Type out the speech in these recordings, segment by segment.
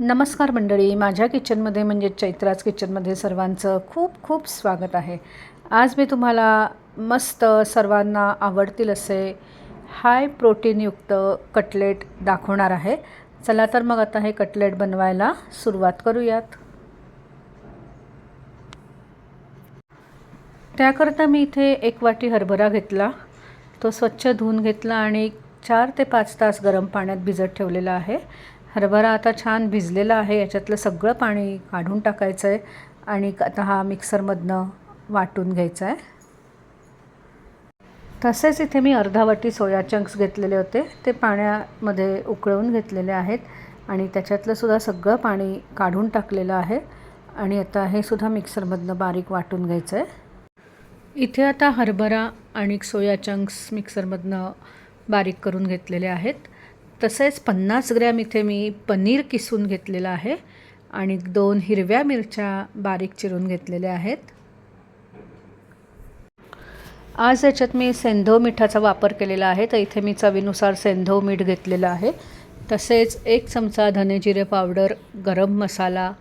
नमस्कार मंडळी. माझ्या किचनमध्ये म्हणजे चैत्राज किचनमध्ये सर्वांचं खूप खूप स्वागत आहे. आज मी तुम्हाला मस्त सर्वांना आवडतील असे हाय प्रोटीनयुक्त कटलेट दाखवणार आहे. चला तर मग आता हे कटलेट बनवायला सुरुवात करूयात. त्याकरता मी इथे एक वाटी हरभरा घेतला. तो स्वच्छ धुवून घेतला आणि चार ते पाच तास गरम पाण्यात भिजत ठेवलेला आहे. हरभरा आता छान भिजलेला आहे याच्यातलं सगळं पाणी काढून टाकायचं आहे आणि आता हा मिक्सरमधनं वाटून घ्यायचा आहे तसेच इथे मी अर्धा वाटी सोया चंक्स घेतलेले होते ते पाण्यामध्ये उकळवून घेतलेले आहेत आणि त्याच्यातलं सुद्धा सगळं पाणी काढून टाकलेलं आहे आणि आता हे सुद्धा मिक्सरमधनं बारीक वाटून घ्यायचं आहे इथे आता हरभरा आणि सोया चंक्स मिक्सरमधनं बारीक करून घेतलेले आहेत. तसेच पन्नास ग्रॅम इथे मी पनीर किसून घेतलेलं आहे आणि दोन हिरव्या मिरच्या बारीक चिरून घेतलेल्या आहेत. आज याच्यात मी सेंधव मिठाचा वापर केलेला आहे. तर इथे मी चवीनुसार सेंधव मीठ घेतलेलं आहे. तसेच एक चमचा धनेजिरे पावडर गरम मसाला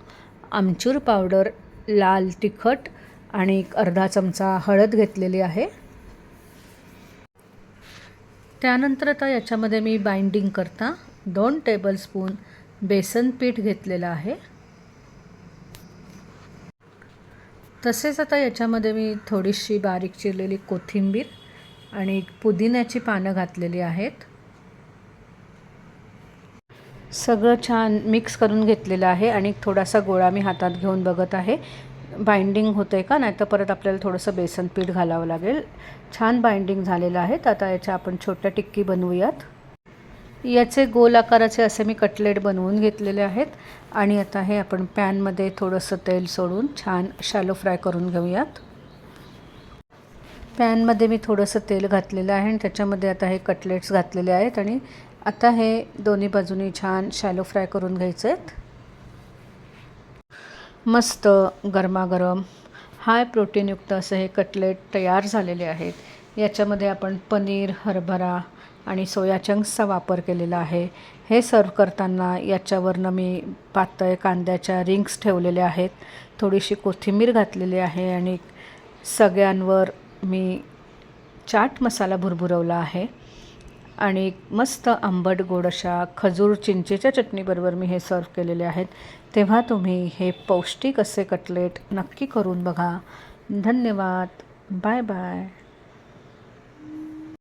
आमचूर पावडर लाल तिखट आणि एक अर्धा चमचा हळद घेतलेली आहे. त्यानंतर आता याच्यामध्ये मी बाइंडिंग करता. दोन टेबलस्पून बेसन पीठ घेतलेलं आहे. तसेच आता याच्यामध्ये मी थोडीशी बारीक चिरलेली कोथिंबीर आणि पुदिन्याची पानं घातलेली आहेत. सगळं छान मिक्स करून घेतलेलं आहे आणि थोडासा गोळा मी हातात घेऊन बघत आहे. बाइंडिंग होतं आहे का? नाही तर परत आपल्याला थोडंसं बेसन पीठ घालावं लागेल. छान बाइंडिंग झालेलं आहे. तर आता याच्या आपण छोट्या टिक्की बनवूयात. याचे गोल आकाराचे असे मी कटलेट बनवून घेतलेले आहेत. आणि आता हे आपण पॅनमध्ये थोडंसं तेल सोडून छान शॅलो फ्राय करून घेऊयात. पॅनमध्ये मी थोडंसं तेल घातलेलं आहे आणि त्याच्यामध्ये आता हे कटलेट्स घातलेले आहेत. आणि आता हे दोन्ही बाजूनी छान शॅलो फ्राय करून घ्यायचे आहेत. मस्त गरमागरम हाय प्रोटीनयुक्त असं हे कटलेट तयार झालेले आहेत. याच्यामध्ये आपण पनीर हरभरा आणि सोया चंक्सचा वापर केलेला आहे. हे सर्व करताना याच्यावरनं मी पातळ कांद्याच्या रिंग्स ठेवलेल्या आहेत. थोडीशी कोथिंबीर घातलेली आहे आणि सगळ्यांवर मी चाट मसाला भुरभुरवला आहे. आणि मस्त आंबट गोड अशा खजूर चिंचेच्या चटणीबरोबर मी हे सर्व केलेले आहेत. तेव्हा तुम्ही हे पौष्टिक असे कटलेट नक्की करून बघा. धन्यवाद. Bye bye.